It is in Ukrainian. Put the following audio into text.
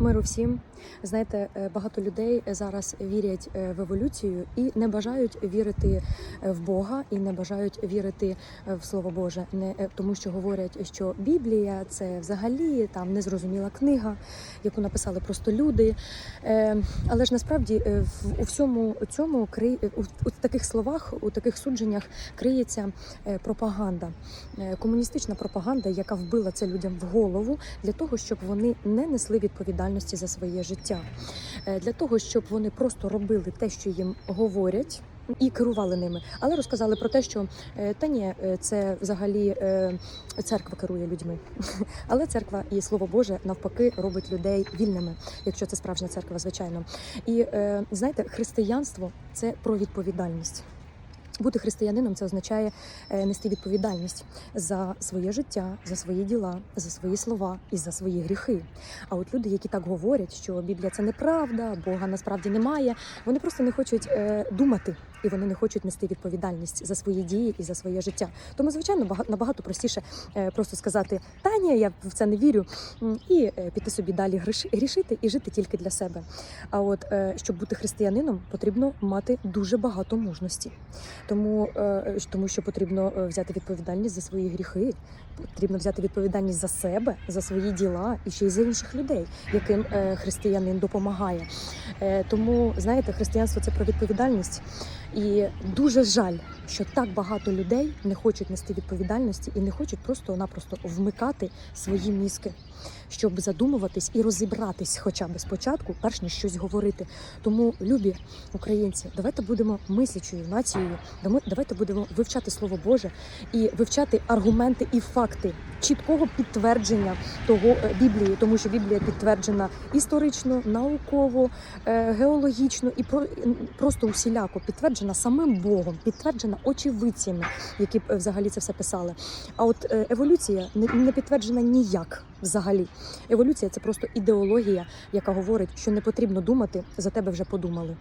Миру всім. Знаєте, е, багато людей зараз вірять е, в еволюцію і не бажають вірити е, в Бога і не бажають вірити в Слово Боже, не тому, що говорять, що Біблія це взагалі там незрозуміла книга, яку написали просто люди. Але ж насправді у всьому цьому у, таких словах, у таких судженнях криється пропаганда, комуністична пропаганда, яка вбила це людям в голову для того, щоб вони не несли відповідальності за своє життя, Е, для того, щоб вони просто робили те, що їм говорять. І керували ними, але розказали про те, що е, та ні, е, це взагалі церква керує людьми. Але церква і слово Боже навпаки робить людей вільними, якщо це справжня церква, звичайно. І знаєте, християнство це про відповідальність. Бути християнином це означає е, нести відповідальність за своє життя, за свої діла, за свої слова і за свої гріхи. А от люди, які так говорять, що Біблія це неправда, Бога насправді немає, вони просто не хочуть е, думати і вони не хочуть нести відповідальність за свої дії і за своє життя. Тому, звичайно, бага- набагато простіше е, просто сказати: Та ні, я в це не вірю, і е, піти собі далі грішити і жити тільки для себе. А от е, щоб бути християнином, потрібно мати дуже багато мужності. Тому, тому що потрібно взяти відповідальність за свої гріхи, потрібно взяти відповідальність за себе, за свої діла і ще й за інших людей, яким християнин допомагає. Тому знаєте, християнство це про відповідальність, і дуже жаль, що так багато людей не хочуть нести відповідальності і не хочуть просто-напросто вмикати свої мізки, щоб задумуватись і розібратись, хоча б спочатку, перш ніж щось говорити. Тому, любі українці, давайте будемо мислячою нацією. Давайте будемо вивчати слово Боже і вивчати аргументи і факти чіткого підтвердження того е, Біблії, тому що Біблія підтверджена історично, науково, е, геологічно і про просто усіляко підтверджена самим Богом, підтверджена очевидцями, які е, взагалі це все писали. А от е, еволюція не підтверджена ніяк взагалі. Еволюція це просто ідеологія, яка говорить, що не потрібно думати, за тебе вже подумали.